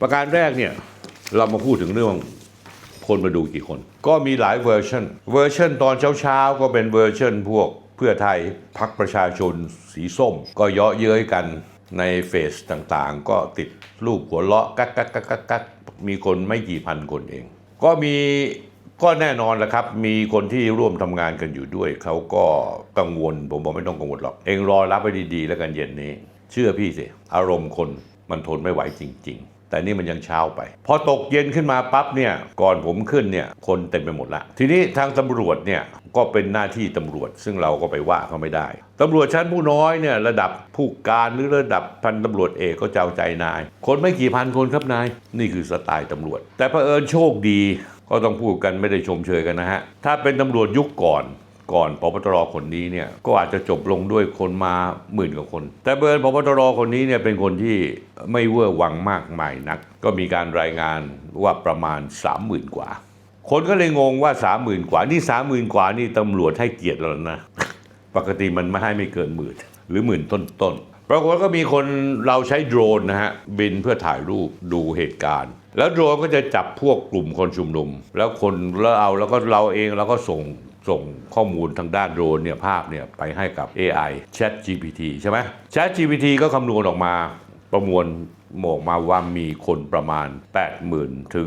ประการแรกเนี่ยเรามาพูดถึงเรื่องคนมาดูกี่คน ก็มีหลายเวอร์ชันเวอร์ชันตอนเช้าๆ ก็เป็นเวอร์ชันพวกเพื่อไทยพักประชาชนสีส้ม ก็เยาะเย้ยกันในเฟซต่างๆ ก็ติดรูปหัวเราะกักกักกักกักกักมีคนไม่กี่พันคนเอง ก็มีก็แน่นอนแหละครับ มีคนที่ร่วมทำงานกันอยู่ด้วย เขาก็กังวล ผมบอกไม่ต้องกังวลหรอก เองรอรับไปดีๆ แล้วกันเย็นนี้ เชื่อพี่สิ อารมณ์คนมันทนไม่ไหวจริง ๆ แต่นี่มันยังเช้าไป พอตกเย็นขึ้นมาปั๊บเนี่ยก่อนผมขึ้นเนี่ยคนเต็มไปหมดละ ทีนี้ทางตำรวจเนี่ยก็เป็นหน้าที่ตำรวจ ซึ่งเราก็ไปว่าเขาไม่ได้ตำรวจชั้นผู้น้อยเนี่ยระดับผู้การหรือระดับพันตำรวจเอกก็เจ้าใจนาย คนไม่กี่พันคนครับนาย นี่คือสไตล์ตำรวจ แต่เผอิญโชคดีก็ต้องพูดกันไม่ได้ชมเชยกันนะฮะถ้าเป็นตำรวจยุคก่อน ก่อนพบตรคนนี้เนี่ยก็อาจจะจบลงด้วยคนมาหมื่นกว่าคน แต่เบิร์นพบตรคนนี้เนี่ยเป็นคนที่ไม่เวอร์วังมากมายนัก ก็มีการรายงานว่าประมาณ 30,000 กว่า คนก็เลยงงว่า 30,000 กว่านี่30,000 กว่านี่ตำรวจให้เกียรติเราแล้วนะปกติมันไม่ให้ไม่เกินหมื่นหรือหมื่นต้นๆปรากฏว่าก็มีคนเราใช้โดรนนะฮะบินเพื่อถ่ายรูปดูเหตุการณ์แล้วโดรนก็จะจับพวกกลุ่มคนชุมนุม แล้วคนแล้วเอาแล้วก็เราเองเราก็ส่ง ส่งข้อมูลทางด้านโดรนเนี่ยภาพเนี่ยไปให้กับ AI Chat GPT ใช่ไหม Chat GPT ก็คำนวณออกมาประมวลออกมาว่ามีคนประมาณ 80,000 ถึง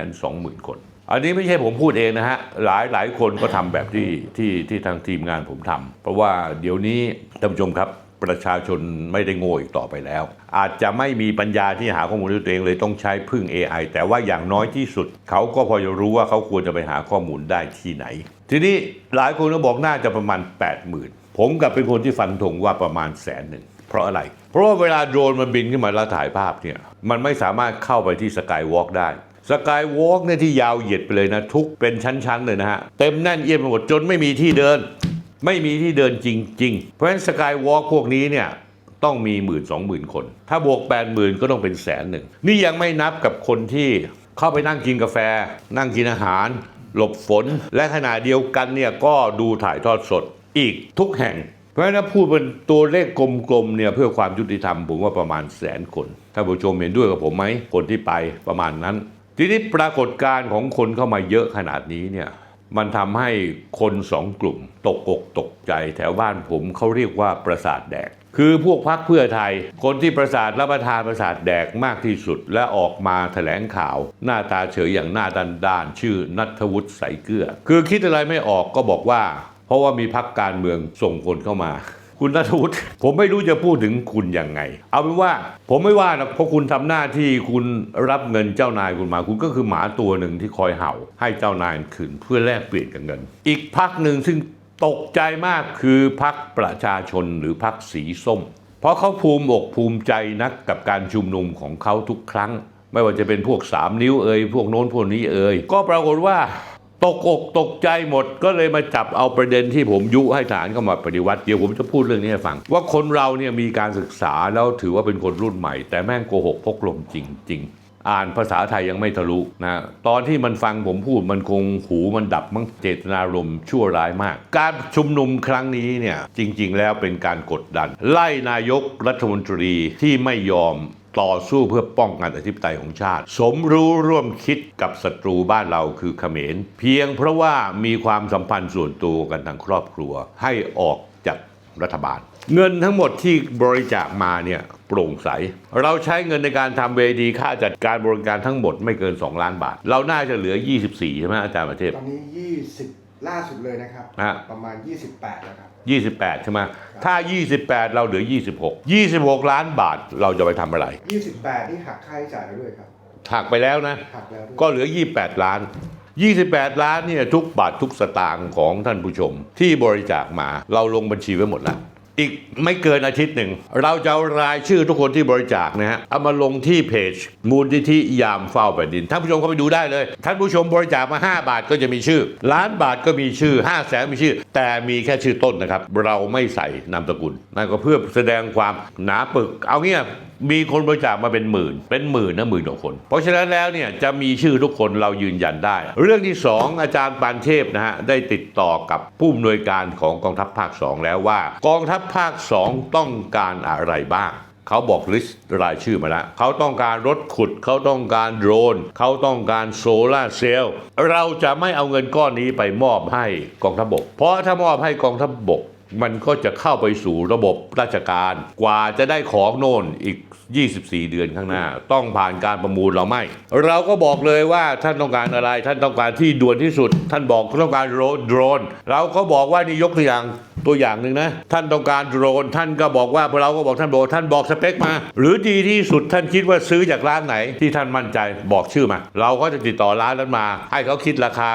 120,000 คน อันนี้ไม่ใช่ผมพูดเองนะฮะ หลายหลายคนก็ทำแบบที่ที่ที่ทางทีมงานผมทำเพราะว่าเดี๋ยวนี้ท่านผู้ชมครับ ประชาชนไม่ได้โง่อีกต่อไปแล้ว อาจจะไม่มีปัญญาที่หาข้อมูลด้วยตัวเองเลยต้องใช้พึ่ง AI แต่ว่าอย่างน้อยที่สุด เขาก็พอจะรู้ว่าเขาควรจะไปหาข้อมูลได้ที่ไหน ทีนี้หลายคนก็บอกน่าจะประมาณ 80,000 ผมกับเป็นคนที่ฟันธงว่าประมาณแสนหนึ่งเพราะอะไร เพราะว่าเวลาโดรนมันบินขึ้นมาแล้วถ่ายภาพเนี่ยมันไม่สามารถเข้าไปที่สกายวอล์กได้สกายวอล์กเนี่ยที่ยาวเหยียดไปเลยนะ ทุกเป็นชั้น ๆ เลยนะฮะ เต็มแน่นเอียดไปหมดจนไม่มีที่เดิน ไม่มีที่เดินจริง ๆ เพราะฉะนั้นสกายวอล์กพวกนี้เนี่ยต้องมีหมื่นสองหมื่นคน ถ้าบวกแปดหมื่นก็ต้องเป็นแสนหนึ่ง นี่ยังไม่นับกับคนที่เข้าไปนั่งกินกาแฟ นั่งกินอาหาร หลบฝน และขณะเดียวกันเนี่ยก็ดูถ่ายทอดสดอีกทุกแห่ง เพราะฉะนั้นพูดเป็นตัวเลขกลมๆเนี่ยเพื่อความยุติธรรมผมว่าประมาณแสนคนถ้านผู้ชมเห็นด้วยกับผมไหมคนที่ไปประมาณนั้น ทีนี้ปรากฏการณ์ของคนเข้ามาเยอะขนาดนี้เนี่ย มันทำให้คนสองกลุ่ม ตกอกตกใจแถวบ้านผมเขาเรียกว่าประสาทแดก คือพวกพักเพื่อไทย คนที่ประสาทรับประทานประสาทแดกมากที่สุด และออกมาแถลงข่าว หน้าตาเฉยอย่างหน้าด้านด้านชื่อนัทวุฒิใสเกลือ คือคิดอะไรไม่ออกก็บอกว่า เพราะว่ามีพักการเมืองส่งคนเข้ามา คุณนัทวุฒิผมไม่รู้จะพูดถึงคุณยังไง เอาเป็นว่าผมไม่ว่านะเพราะคุณทำหน้าที่คุณรับเงินเจ้านายคุณมา คุณก็คือหมาตัวหนึ่งที่คอยเห่า ให้เจ้านายคืนเพื่อแลกเปลี่ยนกับเงิน อีกพักหนึ่งซึ่งตกใจมากคือพักประชาชนหรือพักสีส้ม เพราะเขาภูมิอกภูมิใจนักกับการชุมนุมของเขาทุกครั้ง ไม่ว่าจะเป็นพวก3นิ้วเอ่ยพวกโน้นพวกนี้เอ่ยก็ปรากฏว่า ตกอกตกใจหมดก็เลยมาจับเอาประเด็นที่ผมยุให้ฐานเข้ามาปฏิวัติเดี๋ยวผมจะพูดเรื่องนี้ให้ฟัง ว่าคนเราเนี่ยมีการศึกษาแล้วถือว่าเป็นคนรุ่นใหม่ แต่แม่งโกหกพกลมจริง ๆ อ่านภาษาไทยยังไม่ทะลุนะตอนที่มันฟังผมพูดมันคงหูมันดับมั้งเจตนารมณ์ชั่วร้ายมาก การชุมนุมครั้งนี้เนี่ยจริง ๆ แล้วเป็นการกดดัน ไล่นายกรัฐมนตรีที่ไม่ยอมต่อสู้เพื่อป้องกันอธิปไตยของชาติ สมรู้ร่วมคิดกับศัตรูบ้านเราคือเขมร เพียงเพราะว่ามีความสัมพันธ์ส่วนตัวกันทางครอบครัวให้ออกจากรัฐบาล เงินทั้งหมดที่บริจาคมาเนี่ยโปร่งใส เราใช้เงินในการทำเวทีค่าจัดการบริการทั้งหมดไม่เกิน 2 ล้านบาท เราน่าจะเหลือ 24 ใช่ไหมอาจารย์ประเทศ ตอนนี้ 20 ล่าสุดเลยนะครับ ฮะ ประมาณ 28 แล้วครับ 28 ใช่ไหมถ้า 28 เราเหลือ 26 26 ล้านบาทเราจะไปทำอะไร 28 นี่หักค่าใช้จ่ายแล้วด้วยครับ หักไปแล้วนะ หักแล้วด้วยก็เหลือ 28 ล้าน 28 ล้านเนี่ยทุกบาททุกสตางค์ของท่านผู้ชมที่บริจาคมาเราลงบัญชีไว้หมดแล้ว อีกไม่เกินอาทิตย์หนึ่ง เราจะเอารายชื่อทุกคนที่บริจาคนะฮะเอามาลงที่เพจ มูลนิธิยามเฝ้าแผ่นดินท่านผู้ชมเข้าไปดูได้เลย ท่านผู้ชมบริจาคมา 5 บาทก็จะมีชื่อ ล้านบาทก็มีชื่อ 5 0 0แสนมีชื่อ แต่มีแค่ชื่อต้นนะครับ เราไม่ใส่นามสกุลนั่นก็เพื่อแสดงความหนาปึก เอาเงี้ยมีคนบริจาคมาเป็นหมื่น เป็นหมื่นนะหมื่นกว่าคน เพราะฉะนั้นแล้วเนี่ยจะมีชื่อทุกคนเรายืนยันได้ เรื่องที่สองอาจารย์ปานเทพนะฮะได้ติดต่อกับผู้อำนวยการของกองทัพภาคสองแล้วว่ากองทัพภาคสองต้องการอะไรบ้างเขาบอกลิสต์รายชื่อมาแล้วเขาต้องการรถขุด เขาต้องการโดรน เขาต้องการโซลาร์เซลล์ เราจะไม่เอาเงินก้อนนี้ไปมอบให้กองทัพบก เพราะถ้ามอบให้กองทัพบก มันก็จะเข้าไปสู่ระบบราชการ กว่าจะได้ของโน่นอีก 24 เดือนข้างหน้า ต้องผ่านการประมูลเราไม่ เราก็บอกเลยว่าท่านต้องการอะไร ท่านต้องการที่ด่วนที่สุด ท่านบอกต้องการโดรน เราก็บอกว่านี่ยกตัวอย่าง ตัวอย่างหนึ่งนะ ท่านต้องการโดรน ท่านก็บอกว่าเราก็บอกท่านบอกท่านบอกสเปคมา หรือดีที่สุดท่านคิดว่าซื้อจากร้านไหน ที่ท่านมั่นใจบอกชื่อมา เราก็จะติดต่อร้านนั้นมา ให้เขาคิดราคา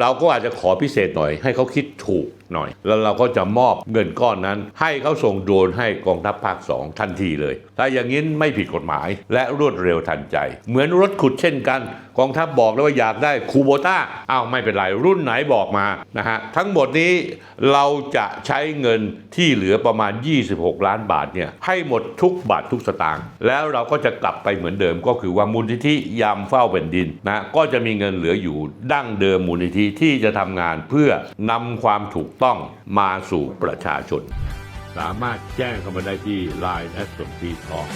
เราก็อาจจะขอพิเศษหน่อย ให้เขาคิดถูก หน่อย แล้วเราก็จะมอบเงินก้อนนั้น ให้เขาส่งโดรนให้กองทัพภาค 2 ทันทีเลย ถ้าอย่างนี้ไม่ผิดกฎหมาย และรวดเร็วทันใจ เหมือนรถขุดเช่นกัน กองทัพบอกแล้วว่าอยากได้คูโบต้าอ้าวไม่เป็นไรรุ่นไหนบอกมานะฮะทั้งหมดนี้เราจะใช้เงินที่เหลือประมาณ 26 ล้านบาทเนี่ยให้หมดทุกบาททุกสตางค์แล้วเราก็จะกลับไปเหมือนเดิมก็คือว่ามูลนิธิยามเฝ้าแผ่นดินนะก็จะมีเงินเหลืออยู่ดั้งเดิมมูลนิธิที่จะทำงานเพื่อนำความถูกต้องมาสู่ประชาชน สามารถแจ้งเข้ามาได้ที่ Line แอส p ีทอง